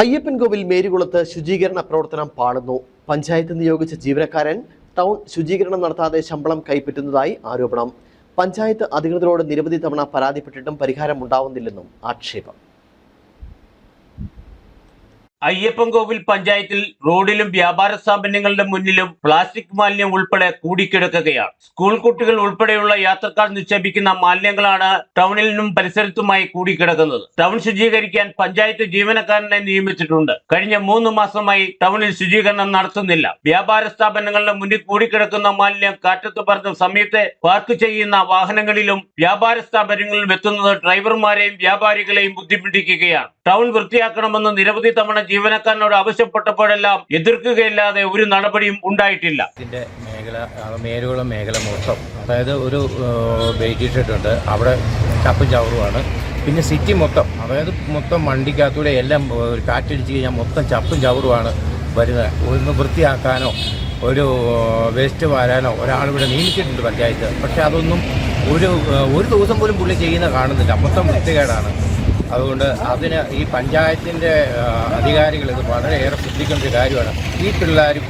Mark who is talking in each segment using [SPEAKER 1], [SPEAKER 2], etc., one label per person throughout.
[SPEAKER 1] അയ്യപ്പൻകോവിൽ മേരികുളത്ത് ശുചീകരണ പ്രവർത്തനം പാളുന്നു. പഞ്ചായത്ത് നിയോഗിച്ച ജീവനക്കാരൻ ടൗൺ ശുചീകരണം നടത്താതെ ശമ്പളം കൈപ്പറ്റുന്നതായി ആരോപണം. പഞ്ചായത്ത് അധികൃതരോട് നിരവധി തവണ പരാതിപ്പെട്ടിട്ടും പരിഹാരം ഉണ്ടാവുന്നില്ലെന്നും ആക്ഷേപം.
[SPEAKER 2] അയ്യപ്പൻകോവിൽ പഞ്ചായത്തിൽ റോഡിലും വ്യാപാര സ്ഥാപനങ്ങളുടെ മുന്നിലും പ്ലാസ്റ്റിക് മാലിന്യം ഉൾപ്പെടെ കൂടിക്കിടക്കുകയാണ്. സ്കൂൾ കുട്ടികൾ ഉൾപ്പെടെയുള്ള യാത്രക്കാർ നിക്ഷേപിക്കുന്ന മാലിന്യങ്ങളാണ് ടൗണിലും പരിസരത്തുമായി കൂടിക്കിടക്കുന്നത്. ടൗൺ ശുചീകരിക്കാൻ പഞ്ചായത്ത് ജീവനക്കാരനെ നിയമിച്ചിട്ടുണ്ട്. കഴിഞ്ഞ മൂന്ന് മാസമായി ടൗണിൽ ശുചീകരണം നടത്തുന്നില്ല. വ്യാപാര സ്ഥാപനങ്ങളുടെ മുന്നിൽ കൂടിക്കിടക്കുന്ന മാലിന്യം കാറ്റത്ത് പറഞ്ഞ സമയത്ത് പാർക്ക് ചെയ്യുന്ന വാഹനങ്ങളിലും വ്യാപാര സ്ഥാപനങ്ങളിലും എത്തുന്നത് ഡ്രൈവർമാരെയും വ്യാപാരികളെയും ബുദ്ധിമുട്ടിക്കുകയാണ്. ടൗൺ വൃത്തിയാക്കണമെന്ന് നിരവധി തവണ ജീവനക്കാരനോട് ആവശ്യപ്പെട്ടപ്പോഴെല്ലാം എതിർക്കുകയില്ലാതെ ഒരു നടപടിയും ഉണ്ടായിട്ടില്ല.
[SPEAKER 3] ഇതിന്റെ മേഖല മേലുകള മേഖല മൊത്തം അതായത് ഒരു ബേജിട്ടിട്ടുണ്ട് അവിടെ ചപ്പും ചവറുമാണ്. പിന്നെ സിറ്റി മൊത്തം അതായത് മൊത്തം വണ്ടിക്കകത്തൂടെ എല്ലാം കാറ്റടിച്ച് കഴിഞ്ഞാൽ മൊത്തം ചപ്പും ചവറുമാണ് വരുന്നത്. ഒന്ന് വൃത്തിയാക്കാനോ ഒരു വേസ്റ്റ് വാരാനോ ഒരാളിവിടെ നിയമിച്ചിട്ടുണ്ട് പഞ്ചായത്ത്. പക്ഷെ അതൊന്നും ഒരു ഒരു ദിവസം പോലും പുള്ളി ചെയ്യുന്ന കാണുന്നില്ല. മൊത്തം വൃത്തികേടാണ്. അതുകൊണ്ട് അതിന് ഈ പഞ്ചായത്തിന്റെ അധികാരികൾ ഇത് വളരെയേറെ ശ്രദ്ധിക്കേണ്ട ഒരു കാര്യമാണ്. ഈ പിള്ളേരും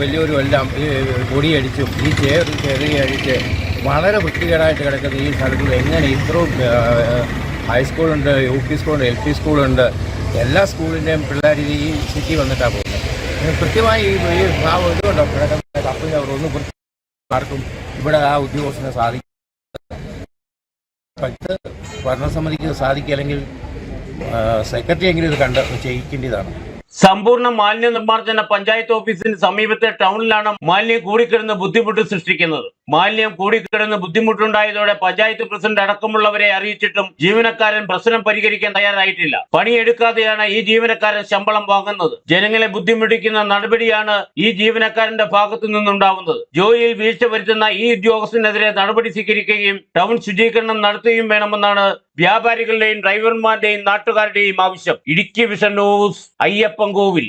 [SPEAKER 3] വലിയവരും എല്ലാം ഈ പൊടിയടിച്ചും ഈ ചേർ ചെറിയ അടിച്ച് വളരെ വൃത്തികേടായിട്ട് കിടക്കുന്ന ഈ സ്ഥലത്തിൽ എങ്ങനെ ഇത്രയും ഹൈസ്കൂളുണ്ട് യു പി സ്കൂളുണ്ട് എൽ പി സ്കൂളുണ്ട് എല്ലാ സ്കൂളിന്റെയും പിള്ളേർ ഈ സിറ്റി വന്നിട്ടാണ് പോകുന്നത്. കൃത്യമായി ഈ ഭാവം ഇതുകൊണ്ടോ കിടക്കുന്ന കപ്പും ചവറൊന്നും വൃത്തി ആർക്കും ഇവിടെ ആ ഉദ്യോഗസ്ഥനെ സാധിക്കും ഇത് ഭരണസമിതിക്ക് സാധിക്കില്ലെങ്കിൽ സെക്രട്ടറി എങ്ങനെ ഇത് കണ്ട് ചെയ്യിക്കേണ്ടതാണ്
[SPEAKER 2] സമ്പൂർണ മാലിന്യ നിർമ്മാർജന പഞ്ചായത്ത് ഓഫീസിന് സമീപത്തെ ടൗണിലാണ് മാലിന്യം കൂടിക്കിടന്ന് ബുദ്ധിമുട്ട് സൃഷ്ടിക്കുന്നത്. മാലിന്യം കൂടിക്കിടന്ന് ബുദ്ധിമുട്ടുണ്ടായതോടെ പഞ്ചായത്ത് പ്രസിഡന്റ് അടക്കമുള്ളവരെ അറിയിച്ചിട്ടും ജീവനക്കാരൻ പ്രശ്നം പരിഹരിക്കാൻ തയ്യാറായിട്ടില്ല. പണിയെടുക്കാതെയാണ് ഈ ജീവനക്കാരൻ ശമ്പളം വാങ്ങുന്നത്. ജനങ്ങളെ ബുദ്ധിമുട്ടിക്കുന്ന നടപടിയാണ് ഈ ജീവനക്കാരന്റെ ഭാഗത്തു നിന്നുണ്ടാവുന്നത്. ജോലിയിൽ വീഴ്ച വരുത്തുന്ന ഈ ഉദ്യോഗസ്ഥനെതിരെ നടപടി സ്വീകരിക്കുകയും ടൗൺ ശുചീകരണം നടത്തുകയും വേണമെന്നാണ് വ്യാപാരികളുടെയും ഡ്രൈവർമാരുടെയും നാട്ടുകാരുടെയും ആവശ്യം. Idukki vision news Ayyappancoil